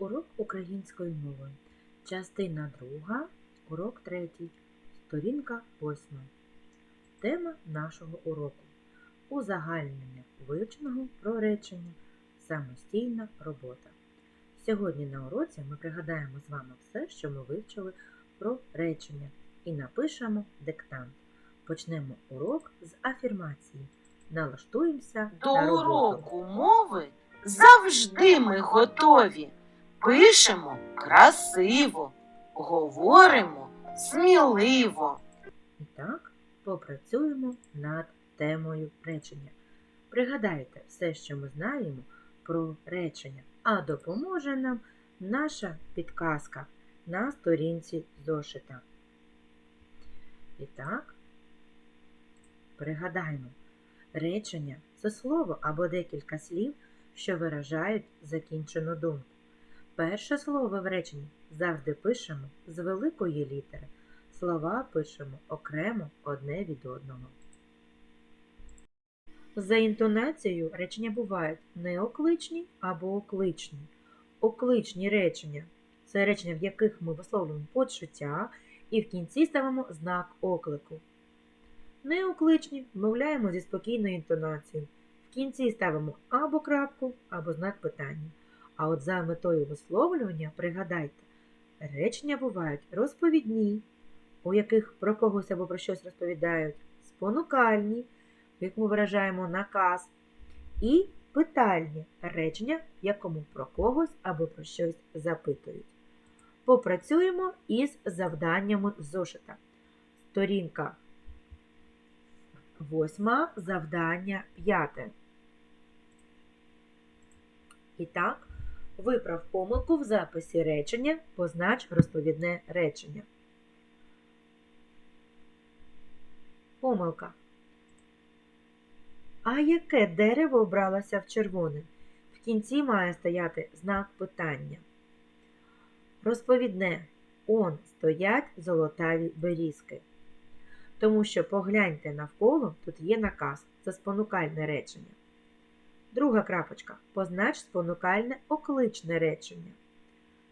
Урок української мови. Частина 2, урок 3, сторінка 8. Тема нашого уроку Узагальнення вивченого про речення Самостійна робота. Сьогодні на уроці ми пригадаємо з вами все, що ми вивчили про речення, і напишемо диктант. Почнемо урок з афірмації. Налаштуємося До на роботу. уроку мови завжди ми готові. Пишемо красиво, говоримо сміливо. І так, попрацюємо над темою речення. Пригадайте все, що ми знаємо про речення, а допоможе нам наша підказка на сторінці зошита. І так, пригадаємо, речення це слово або декілька слів, що виражають закінчену думку. Перше слово в реченні завжди пишемо з великої літери. Слова пишемо окремо одне від одного. За інтонацією речення бувають неокличні або окличні. Окличні речення це речення, в яких ми висловлюємо почуття і в кінці ставимо знак оклику. Неокличні вмовляємо зі спокійною інтонацією. В кінці ставимо або крапку, або знак питання. А от за метою висловлювання пригадайте, речення бувають розповідні, у яких про когось або про щось розповідають, спонукальні, в якому виражаємо наказ, і питальні речення, в якому про когось або про щось запитують. Попрацюємо із завданнями зошита. Сторінка 8, завдання 5. І так, виправ помилку в записі речення, познач розповідне речення. Помилка. А яке дерево обралося в червоне? В кінці має стояти знак питання. Розповідне. Он стоять золотаві берізки. Тому що погляньте навколо, тут є наказ. Це спонукальне речення. Друга крапочка. Познач спонукальне окличне речення.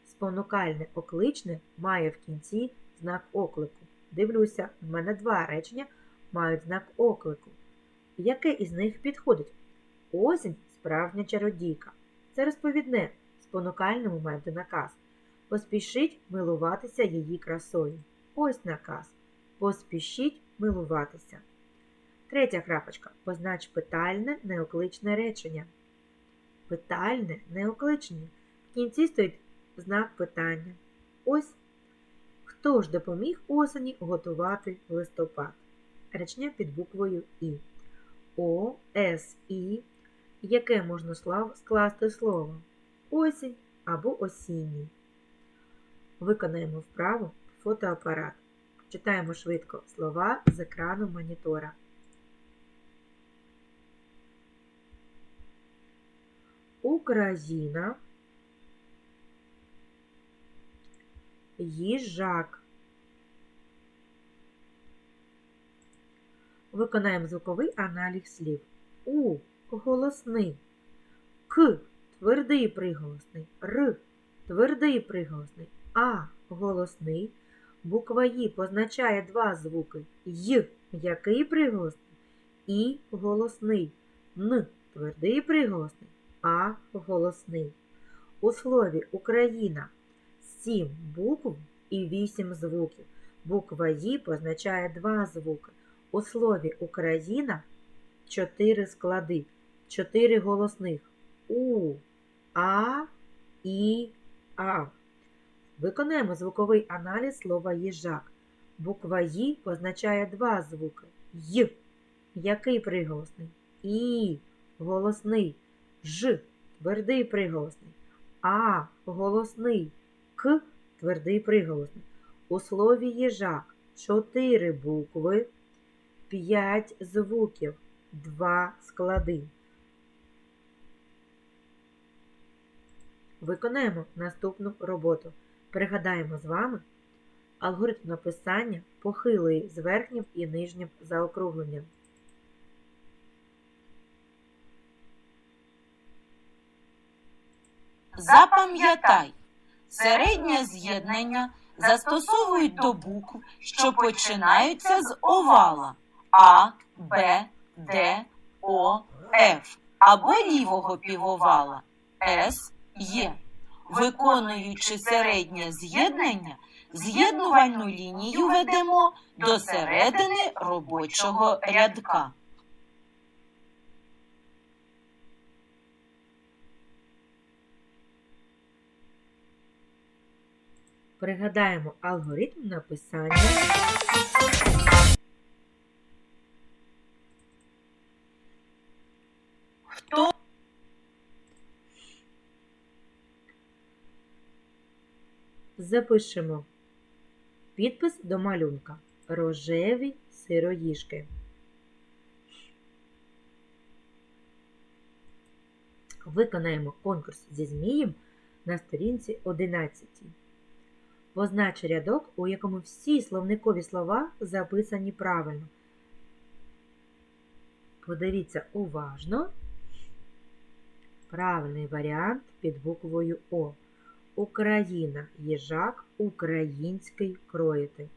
Спонукальне окличне має в кінці знак оклику. Дивлюся, в мене два речення мають знак оклику. Яке із них підходить? Осінь справжня чародійка. Це розповідне, спонукальному має бути наказ. Поспішіть милуватися її красою. Ось наказ. Поспішіть милуватися. Третя крапочка. Познач питальне неокличне речення. Питальне неокличне. В кінці стоїть знак питання. Ось хто ж допоміг осені готувати листопад? Речення під буквою І. О, С, І. Яке можна скласти слово? Осінь або осінній. Виконаємо вправу фотоапарат. Читаємо швидко слова з екрану монітора. Україна. Їжак. Виконаємо звуковий аналіз слів. У голосний. К твердий приголосний. Р твердий приголосний. А голосний. Буква І позначає два звуки. Й м'який приголосний. І голосний. Н твердий приголосний. А голосний. У слові Україна сім букв і вісім звуків. Буква І позначає два звуки. У слові Україна чотири склади, чотири голосних У, А, І, А. Виконаємо звуковий аналіз слова їжак. Буква І позначає два звуки. Й. Який приголосний? І. Голосний. Ж. Твердий приголосний. А. Голосний. К. Твердий приголосний. У слові їжак чотири букви. 5 звуків, 2 склади. Виконаємо наступну роботу. Пригадаємо з вами алгоритм написання похилої з верхнім і нижнім заокругленням. Запам'ятай, середнє з'єднання застосовують до букв, що починаються з овала А, Б, Д, О, Ф або лівого півовала С, Є. Виконуючи середнє з'єднання, з'єднувальну лінію ведемо до середини робочого рядка. Пригадаємо алгоритм написання Хто Запишемо підпис до малюнка. Рожеві сироїжки. Виконаємо конкурс зі змієм на сторінці 11. Познач рядок, у якому всі словникові слова записані правильно. Подивіться уважно. Правильний варіант під буквою О. Україна їжак український кроїти.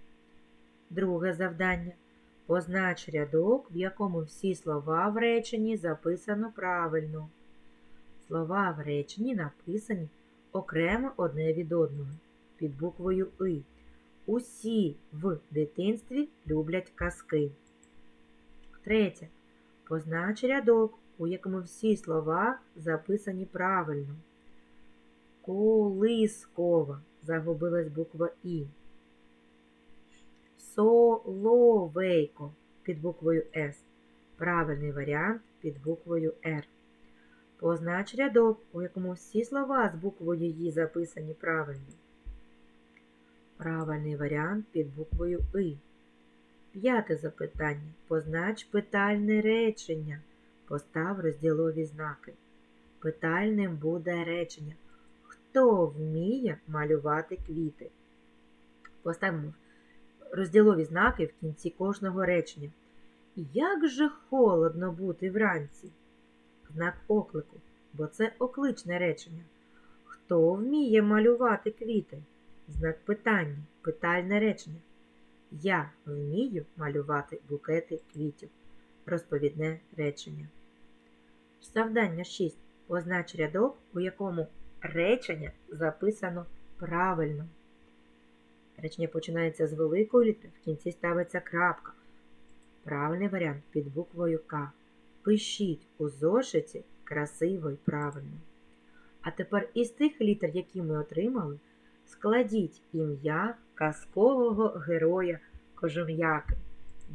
Друге завдання. Познач рядок, в якому всі слова в реченні записано правильно. Слова в реченні написані окремо одне від одного під буквою И. Усі в дитинстві люблять казки. Третє. Познач рядок, у якому всі слова записані правильно. Колискова. Загубилась буква І. Соловейко під буквою С. Правильний варіант під буквою Р. Познач рядок, у якому всі слова з буквою І записані правильно. Правильний варіант під буквою И. П'яте запитання. Познач питальне речення. Постав розділові знаки. Питальним буде речення. Хто вміє малювати квіти? Поставимо розділові знаки в кінці кожного речення. Як же холодно бути вранці? Знак оклику, бо це окличне речення. Хто вміє малювати квіти? Знак питання, питальне речення. Я вмію малювати букети квітів. Розповідне речення. Завдання 6. Познач рядок, у якому речення записано правильно. Речення починається з великої літери, в кінці ставиться крапка. Правильний варіант під буквою К. Пишіть у зошиті красиво і правильно. А тепер із тих літер, які ми отримали, складіть ім'я казкового героя Кожум'яки.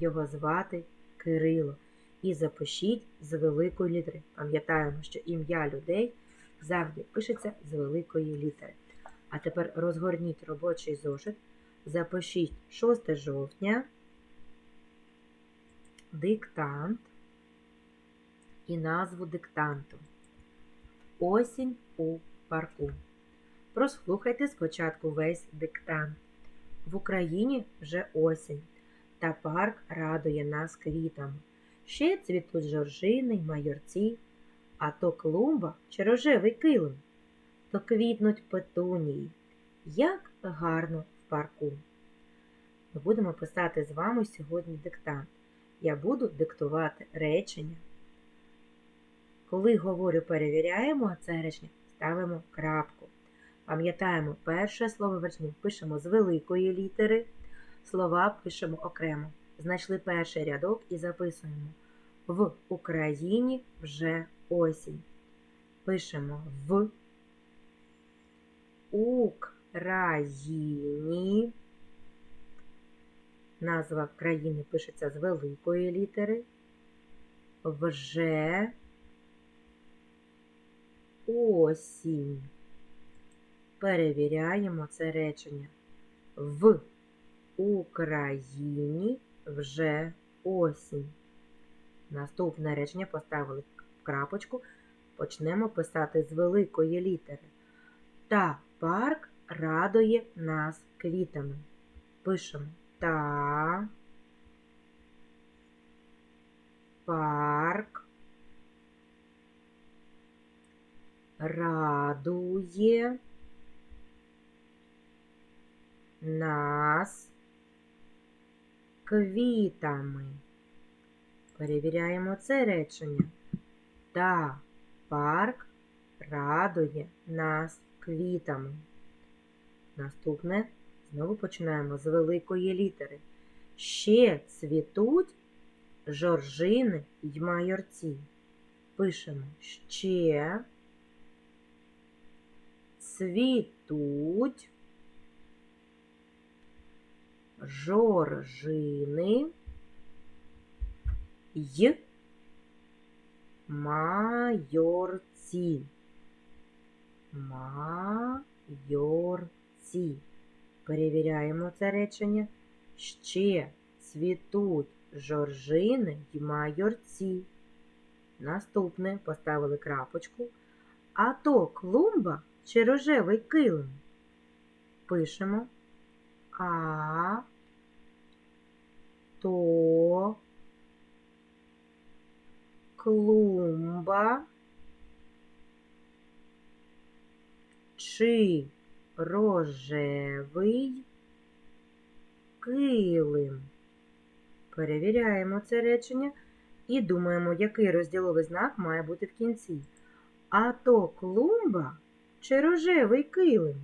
Його звати Кирило. І запишіть з великої літери. Пам'ятаємо, що ім'я людей завжди пишеться з великої літери. А тепер розгорніть робочий зошит, запишіть 6 жовтня, диктант і назву диктанту. Осінь у парку. Прослухайте спочатку весь диктант. В Україні вже осінь, та парк радує нас квітами. Ще цвітуть жоржини майорці, а то клумба чи рожевий килим, то квітнуть петунії. Як гарно в парку. Ми будемо писати з вами сьогодні диктант. Я буду диктувати речення. Коли говорю перевіряємо це речення, ставимо крапку. Пам'ятаємо, перше слово в пишемо з великої літери, слова пишемо окремо. Знайшли перший рядок і записуємо. В Україні вже осінь. Пишемо в Україні. Назва країни пишеться з великої літери. Вже осінь. Перевіряємо це речення. В Україні вже осінь. Наступне речення поставили крапочку. Почнемо писати з великої літери. Та парк радує нас квітами. Пишемо та парк радує нас квітами. Перевіряємо це речення. Та парк радує нас квітами. Наступне знову починаємо з великої літери. Ще цвітуть жоржини й майорці. Пишемо ще цвітуть жоржини й майорці. Майорці. Перевіряємо це речення. Ще цвітуть жоржини й майорці. Наступне поставили крапочку. А то клумба чи рожевий килим. Пишемо а то клумба чи рожевий килим. Перевіряємо це речення і думаємо, який розділовий знак має бути в кінці. А то клумба чи рожевий килим?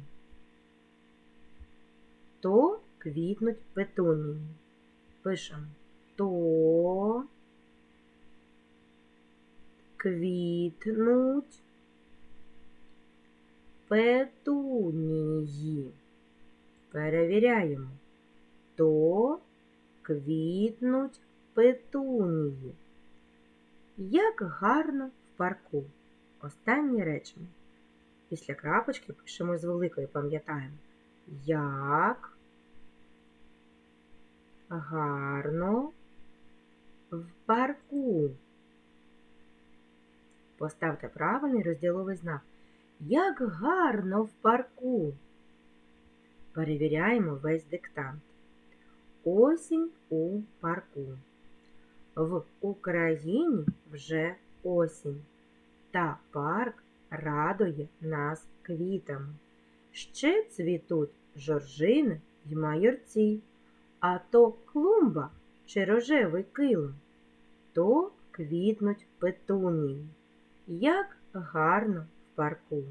То квітнуть петунії. Пишемо то квітнуть петунії. Перевіряємо. То квітнуть петунії. Як гарно в парку. Останнє речення. Після крапочки пишемо з великої, пам'ятаємо. Як гарно в парку. Поставте правильний розділовий знак. Як гарно в парку. Перевіряємо весь диктант. Осінь у парку. В Україні вже осінь. Та парк радує нас квітами. Ще цвітуть жоржини й майорці, а то клумба чи рожевий килим, то квітнуть петунії. Як гарно в парку.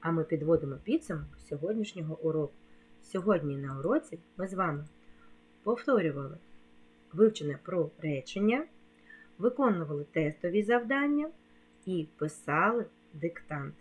А ми підводимо підсумок сьогоднішнього уроку. Сьогодні на уроці ми з вами повторювали вивчене про речення, виконували тестові завдання і писали диктант.